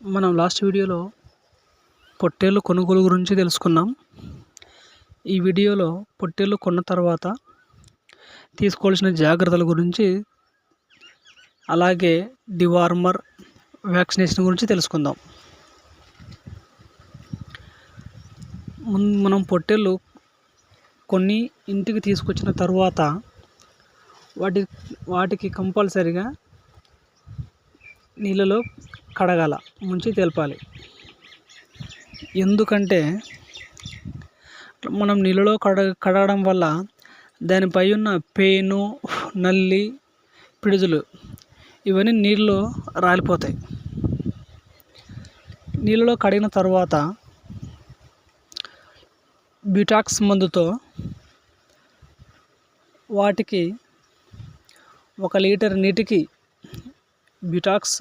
మనం లాస్ట్ వీడియోలో పొట్టేళ్ళు కొనుగోలు గురించి తెలుసుకున్నాం. ఈ వీడియోలో పొట్టేళ్ళు కొన్న తర్వాత తీసుకోవాల్సిన జాగ్రత్తల గురించి అలాగే డివార్మర్ వ్యాక్సినేషన్ గురించి తెలుసుకుందాం. ముందు మనం పొట్టేళ్ళు కొన్ని ఇంటికి తీసుకొచ్చిన తర్వాత వాటి వాటికి కంపల్సరిగా నీళ్ళలో కడగాల ముంచి తెలపాలి. ఎందుకంటే మనం నీళ్ళలో కడ కడగడం వల్ల దానిపై ఉన్న పేను నల్లి పిడుజులు ఇవన్నీ నీళ్ళలో రాలిపోతాయి. నీళ్ళలో కడిగిన తర్వాత బ్యూటాక్స్ మందుతో వాటికి ఒక లీటర్ నీటికి బ్యూటాక్స్